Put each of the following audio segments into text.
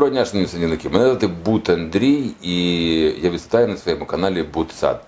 Доброго дня, шановні садівники. Мене звати Бут Андрій і я вітаю на своєму каналі Бутсад.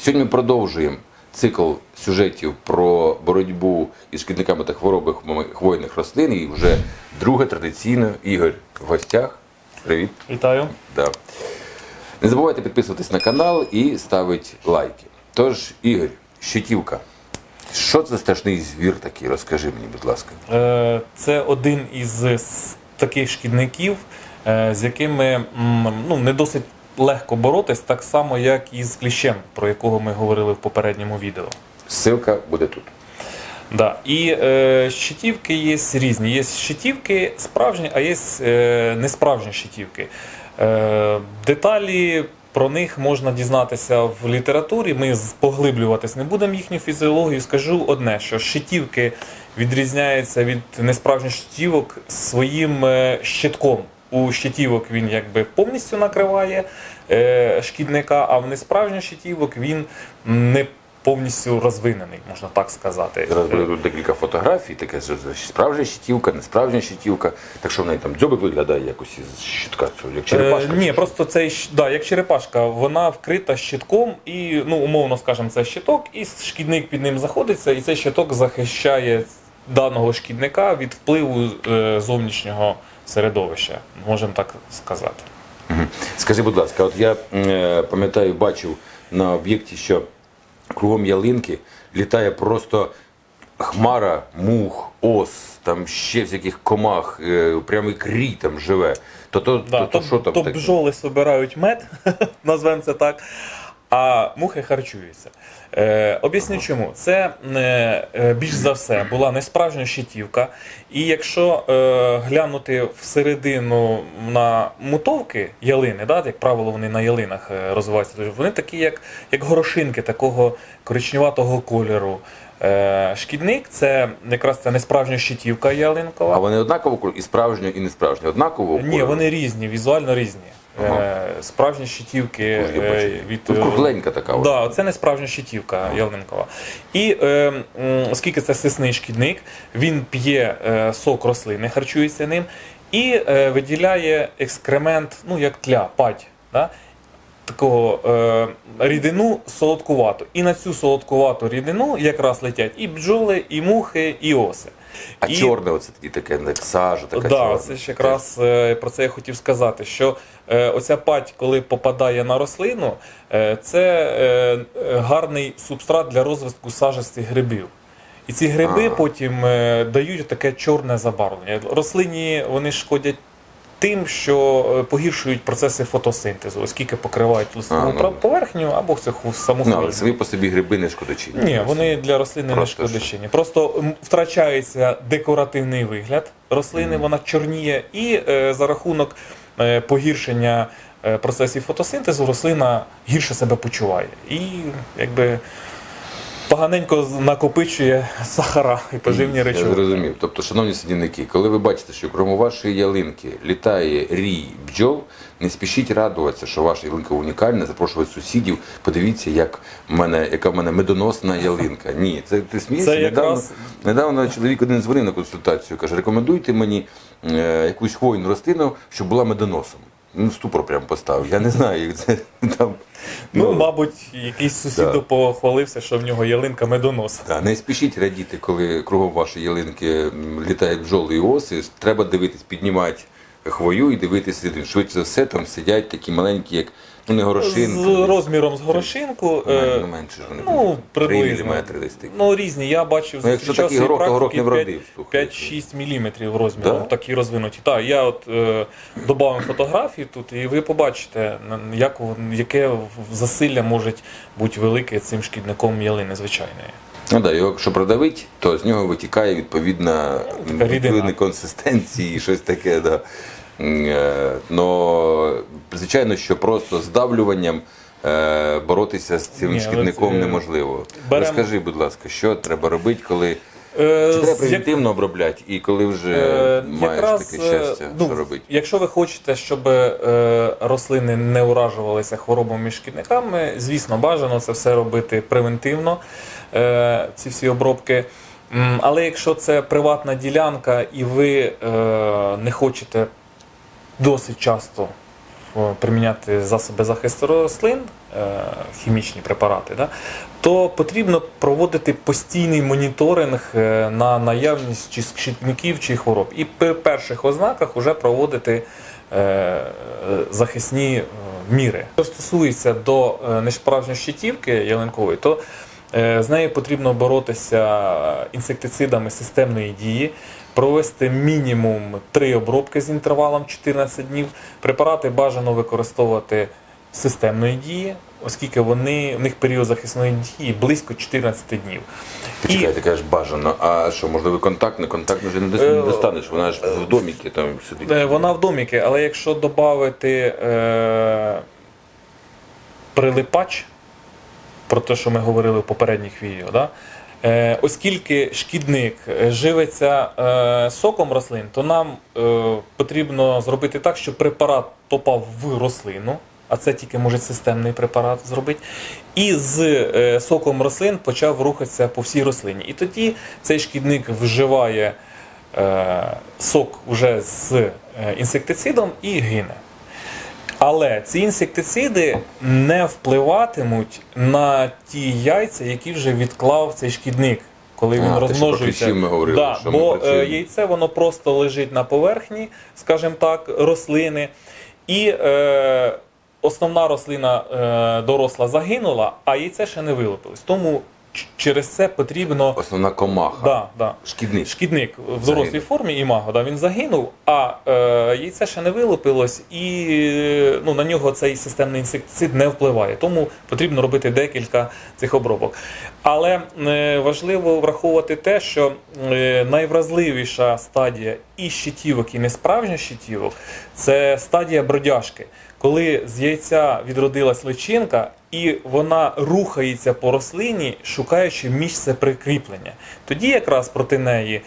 Сьогодні ми продовжуємо цикл сюжетів про боротьбу із шкідниками та хворобами хвойних рослин. І вже друге традиційно Ігор в гостях. Привіт. Вітаю. Да. Не забувайте підписуватись на канал і ставити лайки. Тож, Ігор, щитівка. Що це страшний звір такий? Розкажи мені, будь ласка. Е, Це один із таких шкідників, з якими ну, не досить легко боротись, так само, як і з кліщем, про якого ми говорили в попередньому відео. Ссылка буде тут. Да. І е, щитівки є різні. Є щитівки справжні, а є е, несправжні щитівки. Е, деталі про них можна дізнатися в літературі. Ми поглиблюватись не будемо їхню фізіологію. Скажу одне, що щитівки відрізняються від несправжніх щитівок своїм е, щитком. У щитівок він якби повністю накриває е, шкідника, а в несправжніх щитівок він не повністю розвинений, можна так сказати. Зараз буде тут декілька фотографій, таке що справжня щитівка, не справжня щитівка. Так що в неї там дзьобик виглядає якось із щитка, як черепашка. Е, ні, просто цей да, як черепашка, вона вкрита щитком, і ну умовно скажемо, це щиток, і шкідник під ним заходиться, і цей щиток захищає даного шкідника від впливу е, зовнішнього середовища, можемо так сказати. Скажи, будь ласка, от я е, пам'ятаю, бачив на об'єкті, що кругом ялинки літає просто хмара, мух, ос, там ще всяких комах, е, прямо і крій там живе. То, то, Да, то, то, то, що там то таке? бджоли збирають мед, назвемо це так, а мухи харчуються. Е, об'ясню чому. Це е, е, більш за все була несправжня щитівка. І якщо е, глянути всередину на мутовки ялини, да, як правило, вони на ялинах е, розвиваються, то вони такі, як, як горошинки, такого коричневатого кольору. Е, шкідник це якраз ця несправжня щитівка ялинкова. А вони однаково і справжньо, і несправжньо? Однаково? Ні, вони різні, візуально різні. Ага. Е, Справжні щитівки е, від Тут кругленька така. Да, це не справжня щитівка ялинкова. І е, оскільки це сисний шкідник, він п'є е, сок рослини, харчується ним і е, виділяє екскремент, ну як тля, падь. Да? Такого е, рідину солодкувату. І на цю солодкувату рідину якраз летять і бджоли, і мухи, і оси. А І- чорне оце тоді таке, сажа, така да, чорна. це ж якраз е, про це я хотів сказати. Що е, оця пать, коли попадає на рослину, е, це гарний субстрат для розвитку сажистих грибів. І ці гриби Ага. потім е, дають таке чорне забарвлення. Рослині вони шкодять тим, що е, погіршують процеси фотосинтезу, оскільки покривають листову А, ну, поверхню або цю саму Ну, але самі по собі гриби не шкодочі. Ні, вони для рослини не шкодочині. Просто втрачається декоративний вигляд рослини, вона чорніє, і е, за рахунок е, погіршення е, процесів фотосинтезу рослина гірше себе почуває. І якби поганенько накопичує сахара і поживні Я речовини. зрозумів. Тобто, шановні садівники, коли ви бачите, що кроме вашої ялинки літає рій бджол, не спішіть радуватися, що ваша ялинка унікальна, запрошувати сусідів. Подивіться, як в мене, яка в мене медоносна ялинка. Ні, це ти смієшся? Це якраз- недавно, недавно чоловік один дзвонив на консультацію, каже, рекомендуйте мені е, якусь хвойну рослину, щоб була медоносом. Ну, ступор прям поставив. Я не знаю, як це там. Ну, мабуть, якийсь сусід Да. похвалився, що в нього ялинка медонос. Да, не спішіть радіти, коли кругом вашої ялинки літають бджоли і оси. Треба дивитись, піднімати хвою і дивитися слідин. Швидше за все, там сидять такі маленькі, як ну не горошинки. З розміром з горошинку. е, Ну, менше ж вони. Ну, Три приблизно. міліметри десь такі. Ну, різні. Я бачив Ну, якщо зустрічав такий свої горох, то горох практики не вродив, слухай. 5-6 міліметрів розміром, Да? такі розвинуті. Так, я от е, додав фотографії тут, і ви побачите, на- як, вон- яке в- засилля може бути велике цим шкідником ялини звичайної. Ну да, його якщо продавить, то з нього витікає відповідна рідина. консистенції, щось таке. Да. Е, Но звичайно, що просто здавлюванням е, боротися з цим Ні, шкідником це- неможливо. берем- Розкажи, будь ласка, що треба робити, коли треба превентивно обробляти, і коли вже Е, маєш якраз, таке е, щастя, ну, що робити? Якщо ви хочете, щоб е, рослини не уражувалися хворобами і шкідниками, звісно, бажано це все робити превентивно, е, ці всі обробки. Але якщо це приватна ділянка і ви е, не хочете досить часто е, приміняти засоби захисту рослин, е, хімічні препарати, то потрібно проводити постійний моніторинг е, на наявність чи шкідників чи хвороб. І при перших ознаках вже проводити е, захисні міри. Що стосується до несправжньої щитівки ялинкової, то з нею потрібно боротися інсектицидами системної дії, провести мінімум 3 обробки з інтервалом 14 днів. Препарати бажано використовувати системної дії, оскільки вони, в них період захисної дії близько 14 днів. Почекай, ти кажеш бажано. А що, можливо, контакт, не контакт вже не Е, не достанеш, вона ж в доміки там сидить. Е, Вона в доміки, але якщо додати е, прилипач, про те, що ми говорили в попередніх відео, да? е, оскільки шкідник е, живиться е, соком рослин, то нам е, потрібно зробити так, щоб препарат попав в рослину. А це тільки може системний препарат зробити. І з е, соком рослин почав рухатися по всій рослині. І тоді цей шкідник вживає е, сок вже з е, інсектицидом і гине. Але ці інсектициди не впливатимуть на ті яйця, які вже відклав цей шкідник, коли він А, те, що розмножується. кліщів ми говорили, да, що бо працюємо. е, яйце воно просто лежить на поверхні, скажімо так, рослини, і е, основна рослина е, доросла загинула, а яйце ще не вилупилось. Тому через це потрібно Основна комаха. да, да, Шкідник. Шкідник в дорослій Загинув. формі імаго, да, він загинув, а е, яйце ще не вилупилось, і ну, на нього цей системний інсектицид не впливає. Тому потрібно робити декілька цих обробок. Але е, важливо враховувати те, що е, найвразливіша стадія і щитівок, і несправжніх щитівок це стадія бродяжки. Коли з яйця відродилась личинка, і вона рухається по рослині, шукаючи місце прикріплення. Тоді якраз проти неї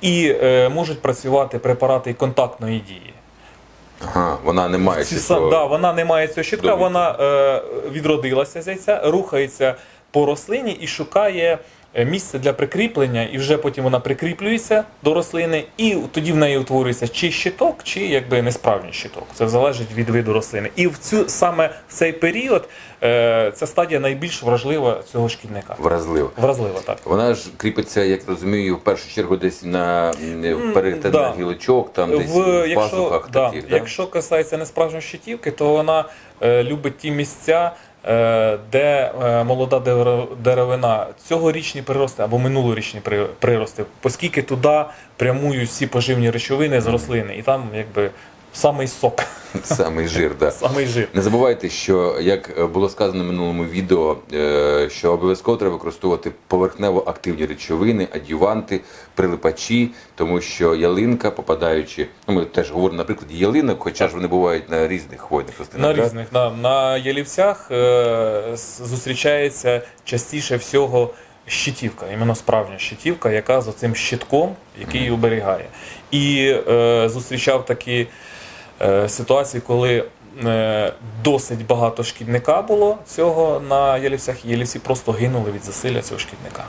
і е, можуть працювати препарати контактної дії. Ага, вона не має Ці, цього- да, вона не має цього щитка, Добре. вона е, відродилася з яйця, рухається по рослині і шукає місце для прикріплення, і вже потім вона прикріплюється до рослини, і тоді в неї утворюється чи щиток, чи якби несправжній щиток. Це залежить від виду рослини. І в цю саме в цей період е, ця стадія найбільш вражлива цього шкідника. вразлива. Вразлива, так. Вона ж кріпиться, як розумію, в першу чергу десь на перетин да. гілочок, там десь в, в, якщо, пазухах да, таких. Да? якщо касається несправжньої щитівки, то вона е, любить ті місця, е, де е, молода деревина, цьогорічні прирости або минулорічні при- прирости, оскільки туди прямують всі поживні речовини з рослини, і там якби самий сок, Самий жир, да. самий жир. Не забувайте, що як було сказано в минулому відео, е, що обов'язково треба використовувати поверхнево активні речовини, адюванти, прилипачі, тому що ялинка, попадаючи, ну ми теж говоримо на прикладі ялинок, хоча ж вони бувають на різних хвойних рослинах. На різних да. на ялівцях е, зустрічається частіше всього щитівка, іменно справжня щитівка, яка з оцим щитком, який її оберігає. І е, зустрічав такі ситуації, коли е, досить багато шкідника було цього на ялівцях, і ялівці просто гинули від засилля цього шкідника.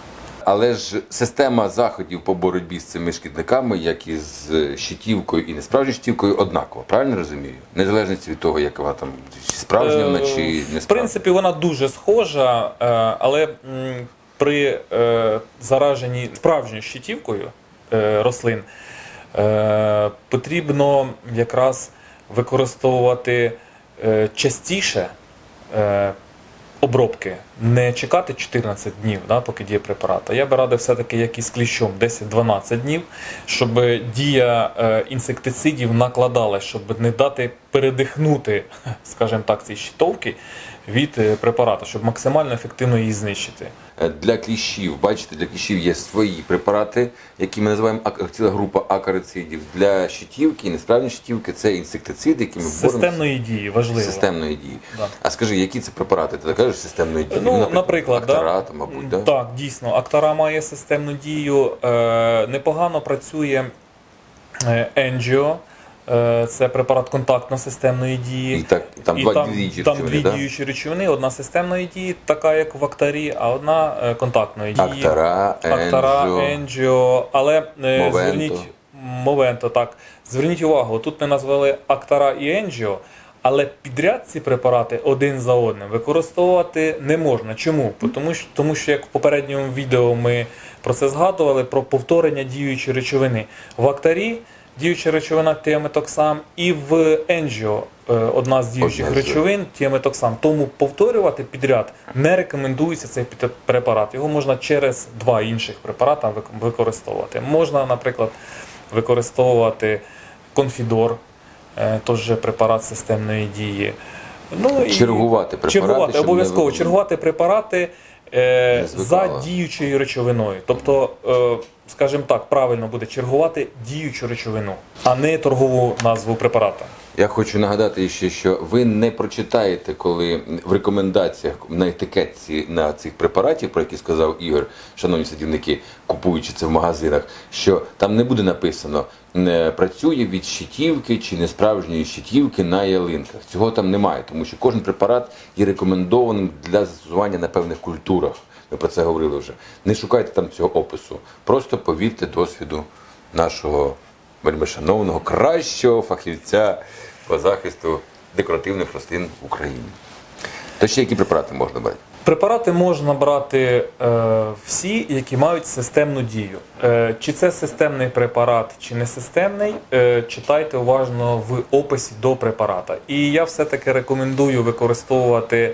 Але ж система заходів по боротьбі з цими шкідниками, як і з щитівкою і несправжньою щитівкою, однакова. Правильно розумію? Незалежно від того, як вона там чи справжня вона, Е, чи В не принципі, вона дуже схожа, е, але при е, зараженні справжньою щитівкою е, рослин е, потрібно якраз використовувати е, частіше е, обробки, не чекати 14 днів, да, поки діє препарат. Я би радив все-таки як і з кліщом 10-12 днів, щоб дія е, інсектицидів накладалась, щоб не дати передихнути, скажімо так, цій щитовки від препарату, щоб максимально ефективно її знищити. Е, Для кліщів, бачите, для кліщів є свої препарати, які ми називаємо ціла група акарицидів. Для щитівки, несправжні щитівки це інсектициди, які ми боремося Системної дії важливо. системної дії. Да. А скажи, які це препарати? Ти кажеш системної дії? Ну, наприклад, Актара, да? мабуть, да? так, дійсно, Актара має системну дію. Е, непогано працює Енджіо. Е, Це препарат контактно-системної дії. І так, там І два там, діючі там речовини, дві да? діючі речовини, одна системної дії, така як в Актарі, а одна е, контактної дії. Актара, Актара, Енджо. Енджіо. Але Мовенто. зверніть моменту, так, зверніть увагу, тут ми назвали Актара і Енджіо, але підряд ці препарати один за одним використовувати не можна. Чому? Тому що, тому що як в попередньому відео ми про це згадували, про повторення діючої речовини. В Актарі діюча речовина тіаметоксам і в Енджіо одна з діючих Одна з- речовин тіаметоксам. Тому повторювати підряд не рекомендується цей препарат. Його можна через два інших препарати використовувати. Можна, наприклад, використовувати конфідор, е, теж препарат системної дії. Ну, Чергувати препарати, чергувати, обов'язково не- чергувати препарати е, за діючою речовиною. Тобто, е, скажімо так, правильно буде чергувати діючу речовину, а не торгову назву препарата. Я хочу нагадати ще, що ви не прочитаєте, коли в рекомендаціях на етикетці на цих препаратів, про які сказав Ігор, шановні садівники, купуючи це в магазинах, що там не буде написано не працює від щитівки чи несправжньої щитівки на ялинках. Цього там немає, тому що кожен препарат є рекомендованим для застосування на певних культурах. Ми про це говорили вже. Не шукайте там цього опису. Просто повірте досвіду нашого вельми шановного, кращого фахівця по захисту декоративних рослин в Україні. То ще які препарати можна брати? Препарати можна брати е, всі, які мають системну дію. Е, чи це системний препарат, чи не системний, е, читайте уважно в описі до препарата. І я все-таки рекомендую використовувати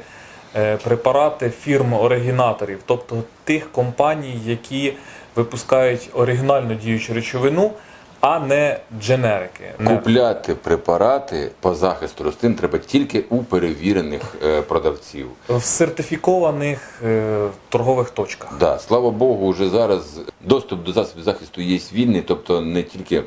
препарати фірм оригінаторів, тобто тих компаній, які випускають оригінальну діючу речовину, а не дженерики. Купляти препарати по захисту рослин треба тільки у перевірених е, продавців. В сертифікованих е, торгових точках. Да, слава Богу, вже зараз доступ до засобів захисту є вільний, тобто не тільки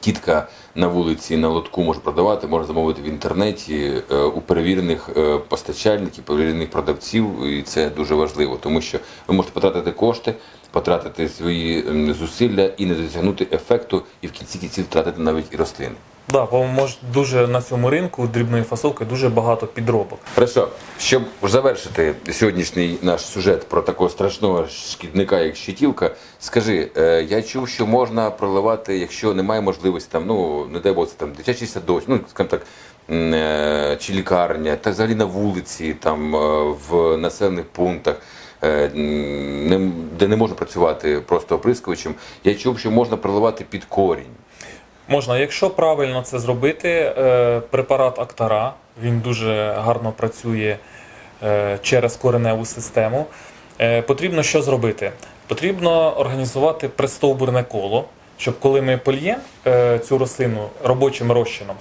тітка на вулиці на лотку може продавати, може замовити в інтернеті е, у перевірених е, постачальників, перевірених продавців, і це дуже важливо, тому що ви можете потратити кошти, потратити свої зусилля і не досягнути ефекту, і в кінці кінців втратити навіть і рослини. Да, бо може дуже на цьому ринку дрібної фасовки дуже багато підробок. Хорошо, щоб завершити сьогоднішній наш сюжет про такого страшного шкідника, як щитівка, скажи, е, я чув, що можна проливати, якщо немає можливості, там, ну, не дай Бог, це там дитячий садочок, ну, скажімо так, е, чи лікарня, та взагалі на вулиці, там, е, в населених пунктах. е, Де не можна працювати просто оприскувачем, я чув, що можна проливати під корінь. Можна, якщо правильно це зробити, е, препарат Актара він дуже гарно працює е, через кореневу систему. Е, Потрібно що зробити? Потрібно організувати пристовбурне коло, щоб коли ми польємо цю рослину робочим розчином,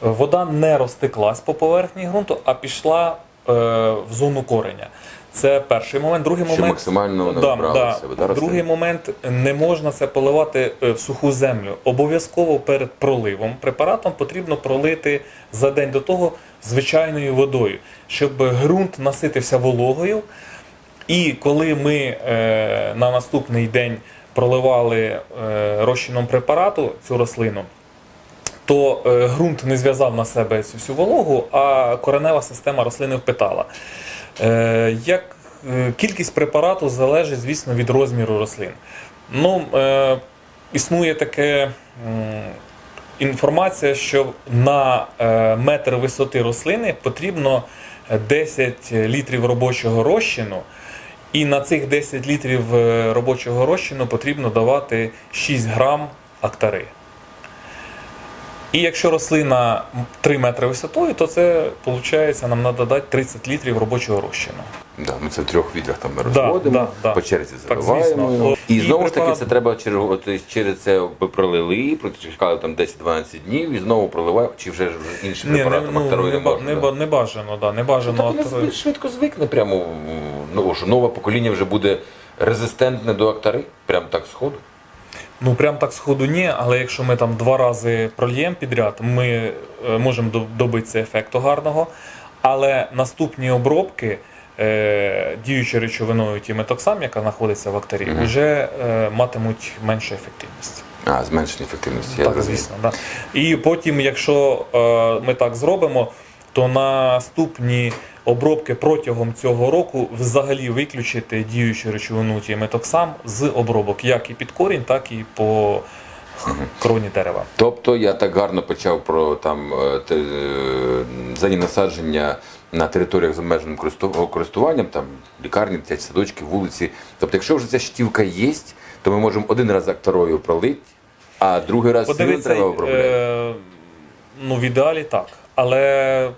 вода не розтеклась по поверхні ґрунту, а пішла в зону кореня. Це перший момент. Другий Щоб момент максимально Да, да. рослина? Другий момент не можна це поливати е, в суху землю. Обов'язково перед проливом препаратом потрібно пролити за день до того звичайною водою, щоб ґрунт наситився вологою. І коли ми е, на наступний день проливали е, розчином препарату цю рослину, то е, ґрунт не зв'язав на себе цю всю вологу, а коренева система рослини впитала. Е, як е, кількість препарату залежить, звісно, від розміру рослин. Ну, е, існує таке м, інформація, що на метр висоти рослини потрібно 10 літрів робочого розчину. І на цих 10 літрів робочого розчину потрібно давати 6 грам актари. І якщо рослина 3 метри висотою, то це виходить, нам треба дати 30 літрів робочого розчину. Да, ми це в трьох відрах там ми Да, розводимо, да, да. по черзі Так, заливаємо. звісно. О, І і знову ж таки препарат- це треба через, от, через це ви пролили, прочекали там 10-12 днів і знову проливаємо, чи вже ж іншим Ні, не, препаратом ну, не, не ба- можна. не, да? ба- не бажано, да, не бажано. Так воно швидко звикне прямо, ну, що нове покоління вже буде резистентне до актари, прямо так сходу. Ну прям так сходу ні, але якщо ми там два рази прольємо підряд, ми е, можемо до- добитися ефекту гарного. Але наступні обробки е, діючою речовиною тіметоксам, яка знаходиться в актарі, Мгм. вже е, матимуть меншу ефективність. А, зменшення ефективності. так, зрозумів. звісно. Да. І потім, якщо е, ми так зробимо, то наступні обробки протягом цього року взагалі виключити діючу речовину тіметоксам з обробок, як і під корінь, так і по кроні дерева. Тобто я так гарно почав про там е, е, зелені насадження на територіях з обмеженим користуванням, там лікарні, дитячі садочки, вулиці. Тобто, якщо вже ця щитівка є, то ми можемо один раз акторою пролити, а другий раз треба обробляти. е, ну в ідеалі так, але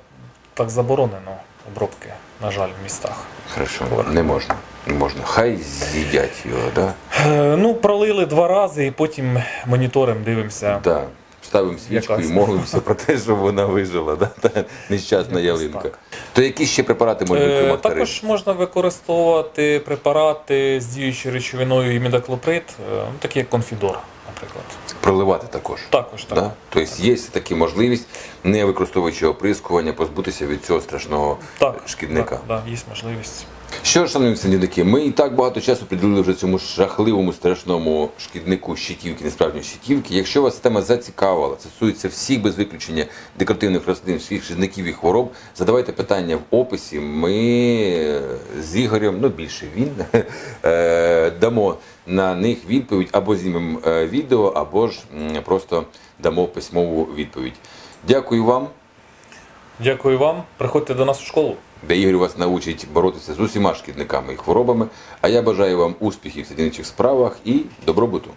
так заборонено обробки, на жаль, в містах. Хорошо, не можна. Не можна. Хай з'їдять його, да? Е, ну, пролили два рази і потім моніторимо, дивимося. Да. Ставимо свічку Якась. і молимося про те, щоб вона вижила, да? Та нещасна Якось ялинка. так. То які ще препарати можуть бути Е, також можна використовувати препарати з діючою речовиною імідаклоприд, е, ну, такі як конфідор, наприклад. Проливати також. Також так. Да? Тобто є така можливість, не використовуючи оприскування, позбутися від цього страшного Так, шкідника. Так, да, є можливість. Що ж, шановні садівники, ми і так багато часу приділили вже цьому жахливому страшному шкіднику щитівки, несправжньої щитівки. Якщо вас тема зацікавила, стосується всіх без виключення декоративних рослин, всіх шкідників і хвороб, задавайте питання в описі. Ми е, з Ігорем, ну більше він, е, дамо на них відповідь або знімемо е, відео, або ж просто дамо письмову відповідь. Дякую вам. Дякую вам. Приходьте до нас у школу. Де Ігор вас научить боротися з усіма шкідниками і хворобами. А я бажаю вам успіхів в садівничих справах і добробуту.